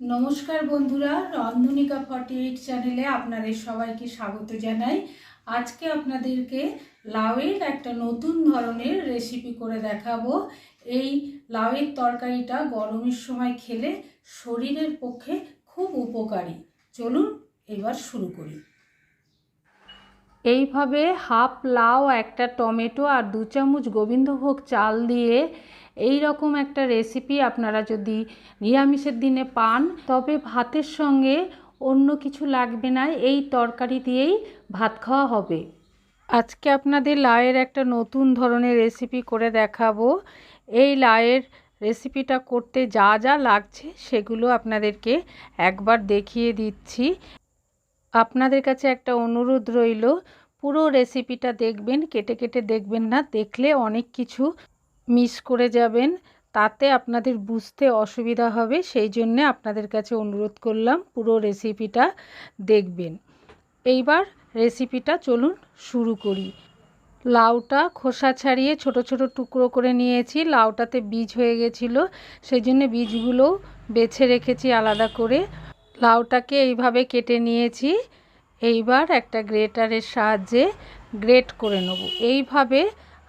নমস্কার বন্ধুরা, রন্ধনিকা forty eight চ্যানেলে আপনাদের সবাইকে স্বাগত জানাই। আজকে আপনাদেরকে লাউয়ের একটা নতুন ধরনের রেসিপি করে দেখাবো। এই লাউয়ের তরকারিটা গরমের সময় খেলে শরীরের পক্ষে খুব উপকারী। চলুন এবার শুরু করি। এইভাবে হাফ লাউ, একটা টমেটো আর দু চামচ গোবিন্দভোগ চাল দিয়ে এই রকম একটা রেসিপি আপনারা যদি নিরামিষের দিনে পান, তবে ভাতের সঙ্গে অন্য কিছু লাগবে না, এই তরকারি দিয়েই ভাত খাওয়া হবে। আজকে আপনাদের লায়ের একটা নতুন ধরনের রেসিপি করে দেখাবো। এই লায়ের রেসিপিটা করতে যা যা লাগছে, সেগুলো আপনাদেরকে একবার দেখিয়ে দিচ্ছি। আপনাদের কাছে একটা অনুরোধ রইল, পুরো রেসিপিটা দেখবেন, কেটে কেটে দেখবেন না, দেখলে অনেক কিছু মিস করে যাবেন, তাতে আপনাদের বুঝতে অসুবিধা হবে, সেই জন্যে আপনাদের কাছে অনুরোধ করলাম পুরো রেসিপিটা দেখবেন। এইবার রেসিপিটা চলুন শুরু করি। লাউটা খোসা ছাড়িয়ে ছোট ছোট টুকরো করে নিয়েছি, লাউটাতে বীজ হয়ে গেছিল, সেই জন্য বীজগুলো বেছে রেখেছি আলাদা করে। লাউটাকে এইভাবে কেটে নিয়েছি, এইবার একটা গ্রেটারের সাহায্যে গ্রেট করে নেব। এইভাবে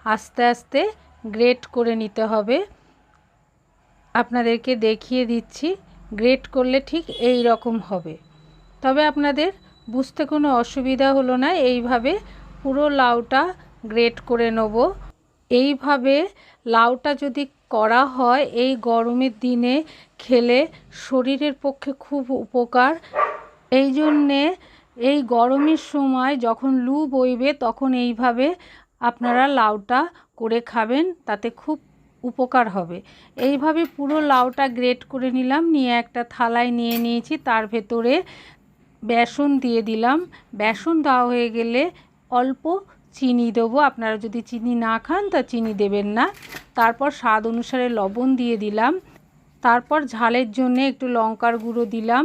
আস্তে আস্তে গ্রেট করে নিতে হবে। আপনাদেরকে দেখিয়ে দিচ্ছি গ্রেট করলে ঠিক এই রকম হবে। তবে আপনাদের বুঝতে কোনো অসুবিধা হলো না, এইভাবে পুরো লাউটা গ্রেট করে নেব। এইভাবে লাউটা যদি করা হয়, এই গরমের দিনে খেলে শরীরের পক্ষে খুব উপকার। এই জন্যে এই গরমের সময় যখন লু বইবে, তখন এইভাবে আপনারা লাউটা করে খাবেন, তাতে খুব উপকার হবে। এইভাবে পুরো লাউটা গ্রেট করে নিলাম, নিয়ে একটা থালায় নিয়ে নিয়েছি, তার ভেতরে বেসন দিয়ে দিলাম। বেসন দেওয়া হয়ে গেলে অল্প চিনি দেবো, আপনারা যদি চিনি না খান তা চিনি দেবেন না। তারপর স্বাদ অনুসারে লবণ দিয়ে দিলাম। তারপর ঝালের জন্য একটু লঙ্কার গুঁড়ো দিলাম।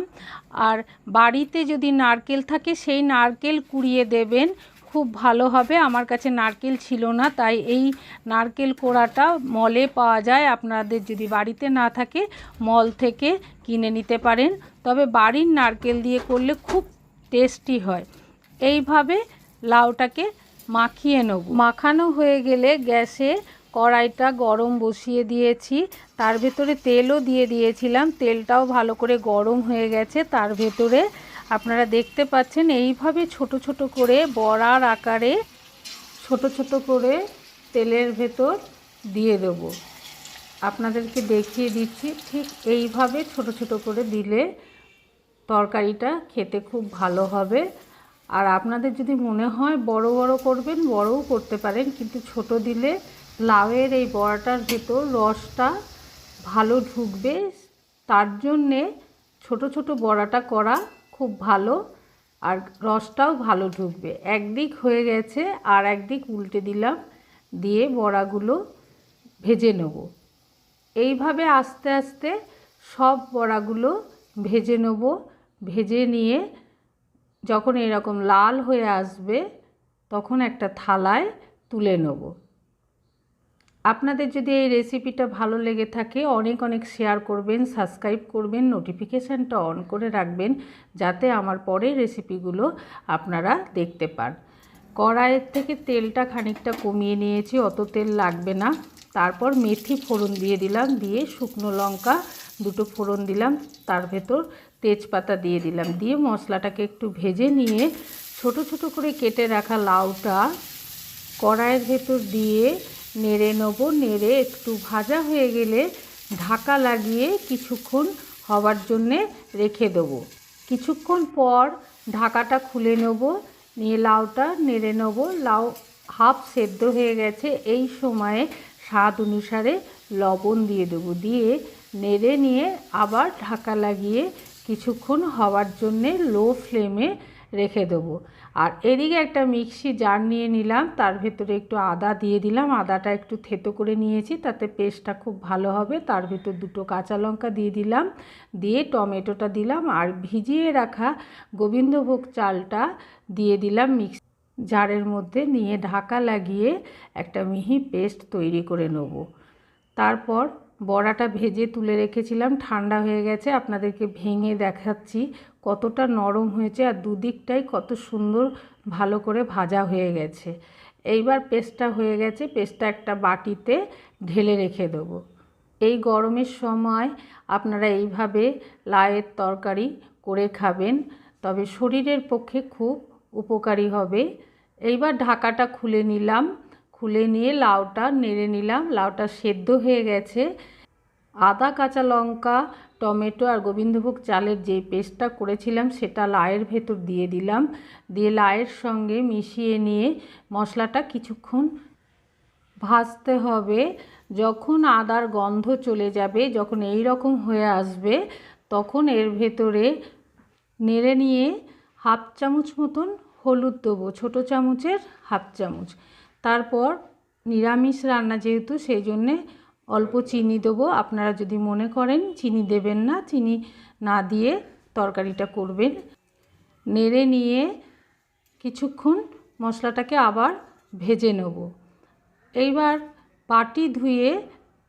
আর বাড়িতে যদি নারকেল থাকে, সেই নারকেল কুড়িয়ে দেবেন খুব ভালো হবে। আমার কাছে নারকেল ছিল না, তাই এই নারকেল কোড়াটা মলে পাওয়া যায়। আপনাদের যদি বাড়িতে না থাকে, মল থেকে কিনে নিতে পারেন। তবে বাড়ির নারকেল দিয়ে করলে খুব টেস্টি হয়। এইভাবে লাউটাকে মাখিয়ে নেব। মাখানো হয়ে গেলে গ্যাসে কড়াইটা গরম বসিয়ে দিয়েছি। তার ভেতরে তেলও দিয়ে দিয়েছিলাম। তেলটাও ভালো করে গরম হয়ে গেছে। তার ভেতরে আপনারা দেখতে পাচ্ছেন এইভাবে ছোট ছোট করে বড়ার আকারে ছোট ছোট করে তেলের ভেতর দিয়ে দেব। আপনাদেরকে দেখিয়ে দিচ্ছি, ঠিক এইভাবে ছোট ছোট করে দিলে তরকারিটা খেতে খুব ভালো হবে। আর আপনাদের যদি মনে হয় বড় বড় করবেন, বড়ও করতে পারেন, কিন্তু ছোট দিলে লাউয়ের এই বড়াটার ভেতর রসটা ভালো ঢুকবে। তার জন্যে ছোট ছোট বড়াটা করা খুব ভালো আর রসটাও ভালো ঢুকবে। একদিক হয়ে গেছে আর একদিক উল্টে দিলাম, দিয়ে বড়াগুলো ভেজে নেব। এইভাবে আস্তে আস্তে সব বড়াগুলো ভেজে নেব। ভেজে নিয়ে যখন এরকম লাল হয়ে আসবে, তখন একটা থালায় তুলে নেব। আপনাদের যদি এই রেসিপিটা ভালো লেগে থাকে, অনেক অনেক শেয়ার করবেন সাবস্ক্রাইব করবেন নোটিফিকেশানটা অন করে রাখবেন, যাতে আমার পরের রেসিপিগুলো আপনারা দেখতে পান। কড়াইয়ের থেকে তেলটা খানিকটা কমিয়ে নিয়েছি, অত তেল লাগবে না। তারপর মেথি ফোড়ন দিয়ে দিলাম, দিয়ে শুকনো লঙ্কা দুটো ফোড়ন দিলাম, তার ভেতর তেজপাতা দিয়ে দিলাম। দিয়ে মশলাটাকে একটু ভেজে নিয়ে ছোট ছোট করে কেটে রাখা লাউটা কড়াইয়ের ভেতর দিয়ে নেড়ে নেব, নেড়ে একটু ভাজা হয়ে গেলে ঢাকা লাগিয়ে কিছুক্ষণ হওয়ার জন্যে রেখে দেবো। কিছুক্ষণ পর ঢাকাটা খুলে নেব, নিয়ে লাউটা নেড়ে নেব। লাউ হাফ সেদ্ধ হয়ে গেছে, এই সময়ে স্বাদ অনুসারে লবণ দিয়ে দেবো। দিয়ে নেড়ে নিয়ে আবার ঢাকা লাগিয়ে কিছুক্ষণ হওয়ার জন্যে লো ফ্লেমে রেখে দেবো। আর এদিকে একটা মিক্সি জার নিয়ে নিলাম, তার ভেতরে একটু আদা দিয়ে দিলাম। আদাটা একটু থেতো করে নিয়েছি, তাতে পেস্টটা খুব ভালো হবে। তার ভেতর দুটো কাঁচা লঙ্কা দিয়ে দিলাম, দিয়ে টমেটোটা দিলাম, আর ভিজিয়ে রাখা গোবিন্দভোগ চালটা দিয়ে দিলাম মিক্স জারের মধ্যে নিয়ে ঢাকা লাগিয়ে একটা মিহি পেস্ট তৈরি করে নেব। তারপর বড়াটা ভেজে তুলে রেখেছিলাম, ঠান্ডা হয়ে গেছে, আপনাদেরকে ভেঙে দেখাচ্ছি কতটা নরম হয়েছে আর দুদিকটাই কত সুন্দর ভালো করে ভাজা হয়ে গেছে। এইবার পেস্টটা হয়ে গেছে, পেস্টটা একটা বাটিতে ঢেলে রেখে দেবো। এই গরমের সময় আপনারা এইভাবে লায়ের তরকারি করে খাবেন, তবে শরীরের পক্ষে খুব উপকারী হবে। এইবার ঢাকাটা খুলে নিলাম। খুলে নিয়ে লাউটা নেড়ে নিলাম। লাউটা সেদ্ধ হয়ে গেছে। আদা, কাঁচা লঙ্কা, টমেটো আর গোবিন্দভোগ চালের যে পেস্টটা করেছিলাম সেটা লায়ের ভেতর দিয়ে দিলাম। দিয়ে লায়ের সঙ্গে মিশিয়ে নিয়ে মশলাটা কিছুক্ষণ ভাজতে হবে। যখন আদার গন্ধ চলে যাবে, যখন এই রকম হয়ে আসবে, তখন এর ভেতরে নেড়ে নিয়ে হাফ চামচ মতন হলুদ দেবো, ছোটো চামচের হাফ চামচ। তারপর নিরামিষ রান্না যেহেতু সেই জন্যে অল্প চিনি দেবো। আপনারা যদি মনে করেন চিনি দেবেন না, চিনি না দিয়ে তরকারিটা করবেন। নেড়ে নিয়ে কিছুক্ষণ মশলাটাকে আবার ভেজে নেব। এইবার বাটি ধুয়ে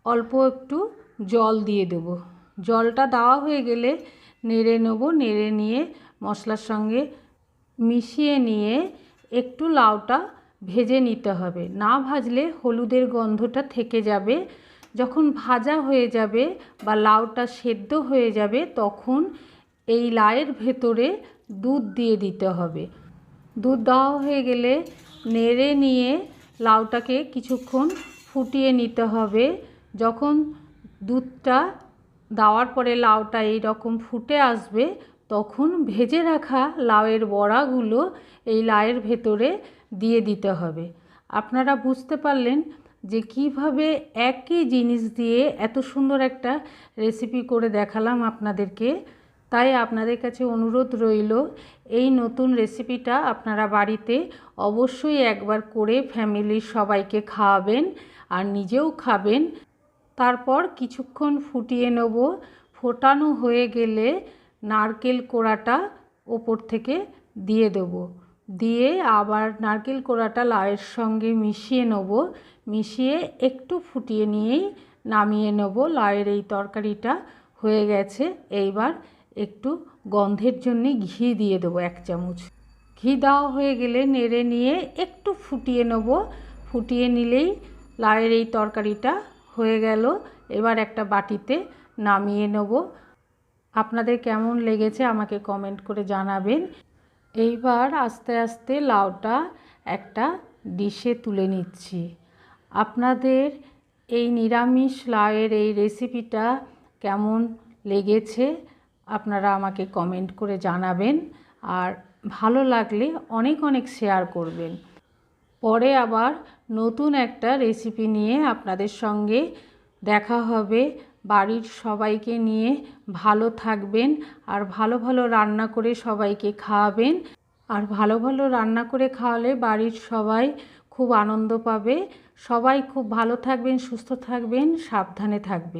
অল্প একটু জল দিয়ে দেবো। জলটা দেওয়া হয়ে গেলে নেড়ে নেব। নেড়ে নিয়ে মশলার সঙ্গে মিশিয়ে নিয়ে একটু লাউটা ভেজে নিতে হবে। না ভাজলে হলুদের গন্ধটা থেকে যাবে। যখন ভাজা হয়ে যাবে বা লাউটা সেদ্ধ হয়ে যাবে, তখন এই লায়ের ভেতরে দুধ দিয়ে দিতে হবে। দুধ দেওয়া হয়ে গেলে নেড়ে নিয়ে লাউটাকে কিছুক্ষণ ফুটিয়ে নিতে হবে। যখন দুধটা দেওয়ার পরে লাউটা এই রকম ফুটে আসবে, তখন ভেজে রাখা লাউয়ের বড়াগুলো এই লাউয়ের ভেতরে দিয়ে দিতে হবে। আপনারা বুঝতে পারলেন যে কীভাবে একই জিনিস দিয়ে এত সুন্দর একটা রেসিপি করে দেখালাম আপনাদেরকে। তাই আপনাদের কাছে অনুরোধ রইল, এই নতুন রেসিপিটা আপনারা বাড়িতে অবশ্যই একবার করে ফ্যামিলির সবাইকে খাওয়াবেন আর নিজেও খাবেন। তারপর কিছুক্ষণ ফুটিয়ে নেব। ফোটানো হয়ে গেলে নারকেল কোড়াটা ওপর থেকে দিয়ে দেবো। দিয়ে আবার নারকেল কোড়াটা লাউয়ের সঙ্গে মিশিয়ে নেব। মিশিয়ে একটু ফুটিয়ে নিয়েই নামিয়ে নেব। লাউয়ের এই তরকারিটা হয়ে গেছে। এইবার একটু গন্ধের জন্যে ঘি দিয়ে দেবো এক চামচ। ঘি দেওয়া হয়ে গেলে নেড়ে নিয়ে একটু ফুটিয়ে নেব। ফুটিয়ে নিলেই লাউয়ের এই তরকারিটা হয়ে গেল। এবার একটা বাটিতে নামিয়ে নেব। আপনাদের কেমন লেগেছে আমাকে কমেন্ট করে জানাবেন। এইবার আস্তে আস্তে লাউটা একটা ডিশে তুলে নিচ্ছি। আপনাদের এই নিরামিষ লাউয়ের এই রেসিপিটা কেমন লেগেছে আপনারা আমাকে কমেন্ট করে জানাবেন আর ভালো লাগলে অনেক অনেক শেয়ার করবেন। পরে আবার নতুন একটা রেসিপি নিয়ে আপনাদের সঙ্গে দেখা হবে। বাড়ির সবাইকে নিয়ে ভালো থাকবেন আর ভালো ভালো রান্না করে সবাইকে খাওয়াবেন। আর ভালো ভালো রান্না করে খাওয়ালে বাড়ির সবাই খুব আনন্দ পাবে। সবাই খুব ভালো থাকবেন, সুস্থ থাকবেন, সাবধানে থাকবেন।